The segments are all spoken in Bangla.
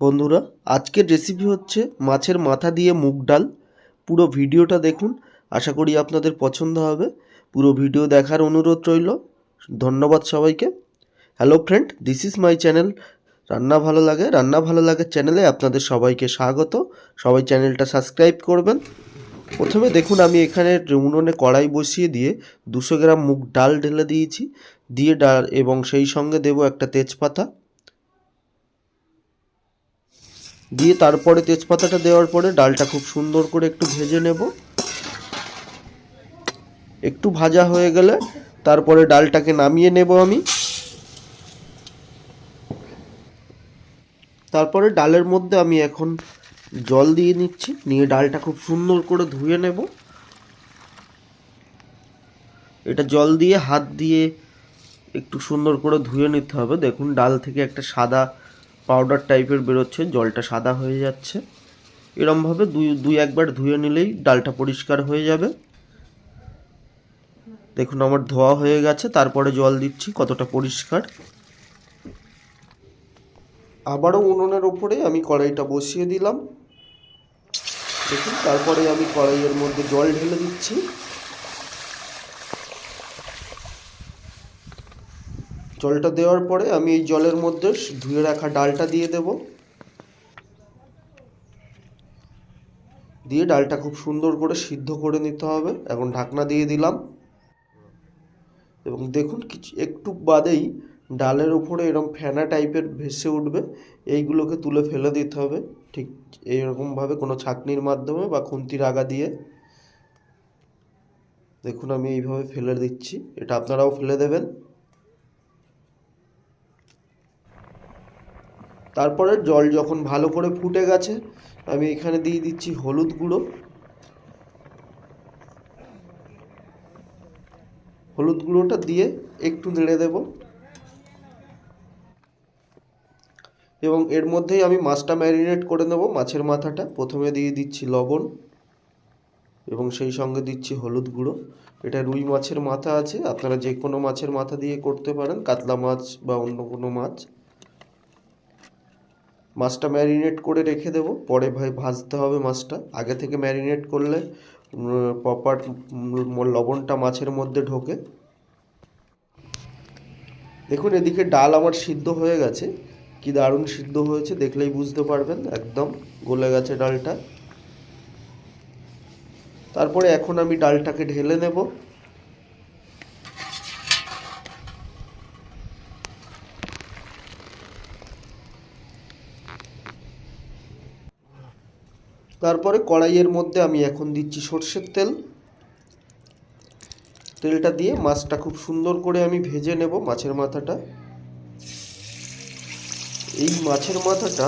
বন্ধুরা, আজকের রেসিপি হচ্ছে মাছের মাথা দিয়ে মুগ ডাল। পুরো ভিডিওটা দেখুন, আশা করি আপনাদের পছন্দ হবে। পুরো ভিডিও দেখার অনুরোধ রইল। ধন্যবাদ সবাইকে। Hello friend this is my channel রান্না ভালো লাগে, রান্না ভালো লাগে চ্যানেলে আপনাদের সবাইকে স্বাগত। সবাই চ্যানেলটা সাবস্ক্রাইব করবেন। প্রথমে দেখুন, আমি এখানে উনুনে কড়াই বসিয়ে দিয়ে দুশো গ্রাম মুগ ডাল ঢেলে দিয়েছি। দিয়ে ডাল এবং সেই সঙ্গে দেবো একটা তেজপাতা। দিয়ে তারপরে তেজপাতাটা দেওয়ার পরে ডালটা খুব সুন্দর করে একটু ভেজে নেব। একটু ভাজা হয়ে গেলে তারপরে ডালটাকে নামিয়ে নেব আমি। তারপরে ডালের মধ্যে আমি এখন জল দিয়ে নিচ্ছি, নিয়ে ডালটা খুব সুন্দর করে ধুয়ে নেব। এটা জল দিয়ে হাত দিয়ে একটু সুন্দর করে ধুয়ে নিতে হবে। দেখুন, ডাল থেকে একটা সাদা পাউডার টাইপের বেরোচ্ছে, জলটা সাদা হয়ে যাচ্ছে। এরমভাবে দুই দুই একবার ধুয়ে নিলেই ডালটা পরিষ্কার হয়ে যাবে। দেখুন আমার ধোয়া হয়ে গেছে, তারপরে জল দিচ্ছি, কতটা পরিষ্কার। আবারও উনুনের ওপরে আমি কড়াইটা বসিয়ে দিলাম। দেখুন, তারপরে আমি কড়াইয়ের মধ্যে জল ঢেলে দিচ্ছি। জলটা দেওয়ার পরে আমি এই জলের মধ্যে ধুয়ে রাখা ডালটা দিয়ে দেব। দিয়ে ডালটা খুব সুন্দর করে সিদ্ধ করে নিতে হবে। এখন ঢাকনা দিয়ে দিলাম। এবং দেখুন কিছু একটু বাদেই ডালের উপরে এরকম ফেনা টাইপের ভেসে উঠবে। এইগুলোকে তুলে ফেলে দিতে হবে। ঠিক এইরকমভাবে কোনো ছাঁকনির মাধ্যমে বা খুন্তির আগা দিয়ে। দেখুন আমি এইভাবে ফেলে দিচ্ছি। এটা আপনারাও ফেলে দেবেন। তারপরে জল যখন ভালো করে ফুটে গেছে, আমি এখানে দিয়ে দিচ্ছি হলুদ গুঁড়ো। হলুদ গুঁড়োটা দিয়ে একটু নেড়ে দেব। এবং এর মধ্যেই আমি মাছটা ম্যারিনেট করে নেব মাছের মাথাটা। প্রথমে দিয়ে দিচ্ছি লবণ এবং সেই সঙ্গে দিচ্ছি হলুদ গুঁড়ো। এটা রুই মাছের মাথা আছে, আপনারা যে কোনো মাছের মাথা দিয়ে করতে পারেন, কাতলা মাছ বা অন্য কোনো মাছ। মাছটা ম্যারিনেট করে রেখে দেবো। পরে ভাই ভাজতে হবে মাছটা। আগে থেকে ম্যারিনেট করলে প্রপার লবণটা মাছের মধ্যে ঢোকে। দেখুন, এদিকে ডাল আমার সিদ্ধ হয়ে গেছে। কি দারুণ সিদ্ধ হয়েছে, দেখলেই বুঝতে পারবেন। একদম গলে গেছে ডালটা। তারপরে এখন আমি ডালটাকে ঢেলে নেব। তারপরে কড়াইয়ের মধ্যে আমি এখন দিচ্ছি সর্ষের তেল। তেলটা দিয়ে মাছটা খুব সুন্দর করে আমি ভেজে নেব মাছের মাথাটা। এই মাছের মাথাটা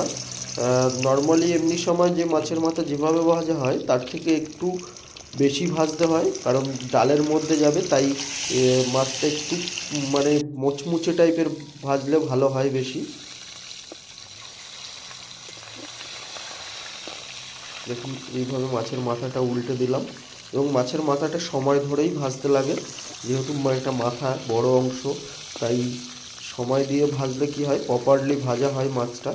নর্মালি এমনি সময় যে মাছের মাথা যেভাবে ভাজা হয়, তার থেকে একটু বেশি ভাজতে হয়, কারণ ডালের মধ্যে যাবে, তাই মাছটা একটু মানে মোচমুচে টাইপের ভাজলে ভালো হয় বেশি। দেখুন, এইভাবে মাছের মাথাটা উল্টে দিলাম এবং মাছের মাথাটা সময় ধরেই ভাজতে লাগে। যেহেতু একটা মাথা বড় অংশ, তাই সময় দিয়ে ভাজলে কি হয়? প্রপারলি ভাজা হয় মাছটা।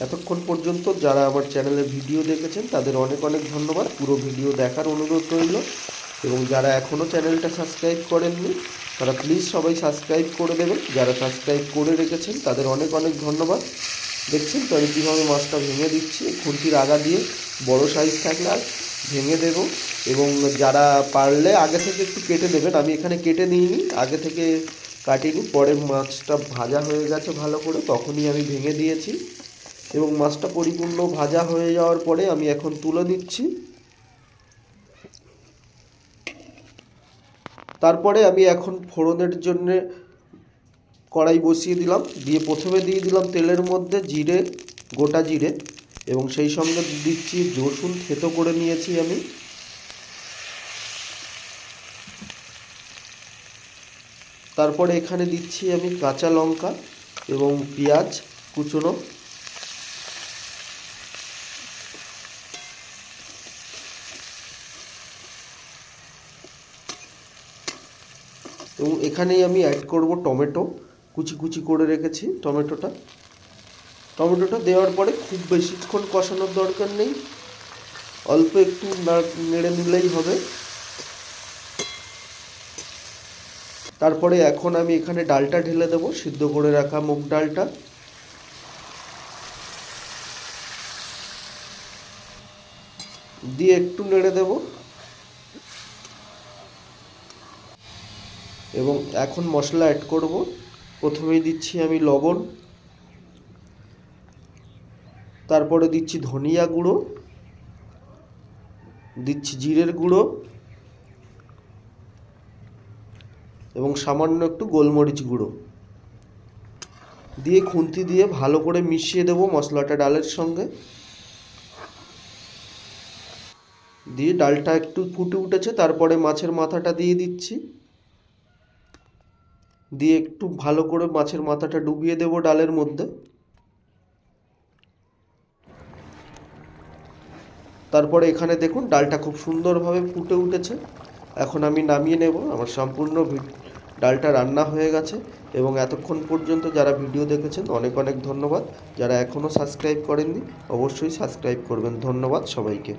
এতক্ষণ পর্যন্ত যারা আমার চ্যানেলে ভিডিও দেখেছেন, তাদের অনেক অনেক ধন্যবাদ। পুরো ভিডিও দেখার অনুরোধ রইল। এবং যারা এখনও চ্যানেলটা সাবস্ক্রাইব করেননি, তারা প্লিজ সবাই সাবস্ক্রাইব করে দেবেন। যারা সাবস্ক্রাইব করে রেখেছেন, তাদের অনেক অনেক ধন্যবাদ। দেখছেন? তো আমি কীভাবে মাছটা ভেঙে দিচ্ছি? খুন্তির আগা দিয়ে বড় সাইজ থাকলে আর ভেঙে দেব। এবং যারা পারলে আগে থেকে একটু কেটে দেবেন আমি এখানে কেটে নিইনি, আগে থেকে কাটিনি। পরে মাছটা ভাজা হয়ে গেছে ভালো করে, তখনই আমি ভেঙে দিয়েছি। এবং মাছটা পরিপূর্ণ ভাজা হয়ে যাওয়ার পরে আমি এখন তুলে নিচ্ছি। তারপরে আমি এখন ফোড়নের জন্যে কড়াই বসিয়ে দিলাম, দিয়ে প্রথমে দিয়ে দিলাম তেলের মধ্যে জিরে, গোটা জিরে, এবং সেই সঙ্গে দিচ্ছি রসুন থেতো করে নিয়েছি আমি। তারপরে এখানে দিচ্ছি আমি কাঁচা লঙ্কা এবং পেঁয়াজ কুচনো। এবং এখানেই আমি অ্যাড করব টমেটো। কুচি কুচি করে রেখেছি টমেটোটা। টমেটোটা দেওয়ার পরে খুব বেশিক্ষণ কষানোর দরকার নেই। অল্প একটু নেড়ে নিলেই হবে। তারপরে এখন আমি এখানে ডালটা ঢেলে দেবো, সিদ্ধ করে রাখা মুগ ডালটা। দিয়ে একটু নেড়ে দেব। এবং এখন মশলা অ্যাড করব। প্রথমেই দিচ্ছি আমি লবণ, তারপরে দিচ্ছি ধনিয়া গুঁড়ো, দিচ্ছি জিরের গুঁড়ো এবং সামান্য একটু গোলমরিচ গুঁড়ো। দিয়ে খুন্তি দিয়ে ভালো করে মিশিয়ে দেবো মশলাটা ডালের সঙ্গে। দিয়ে ডালটা একটু ফুটে উঠেছে, তারপরে মাছের মাথাটা দিয়ে দিচ্ছি। দিয়ে একটু ভালো করে মাছের মাথাটা ডুবিয়ে দেবো ডালের মধ্যে। তারপরে এখানে দেখুন ডালটা খুব সুন্দরভাবে ফুটে উঠেছে। এখন আমি নামিয়ে নেব। আমার সম্পূর্ণ ডালটা রান্না হয়ে গেছে এবং এতক্ষণ পর্যন্ত যারা ভিডিও দেখেছেন অনেক অনেক ধন্যবাদ। যারা এখনও সাবস্ক্রাইব করেননি অবশ্যই সাবস্ক্রাইব করবেন। ধন্যবাদ সবাইকে।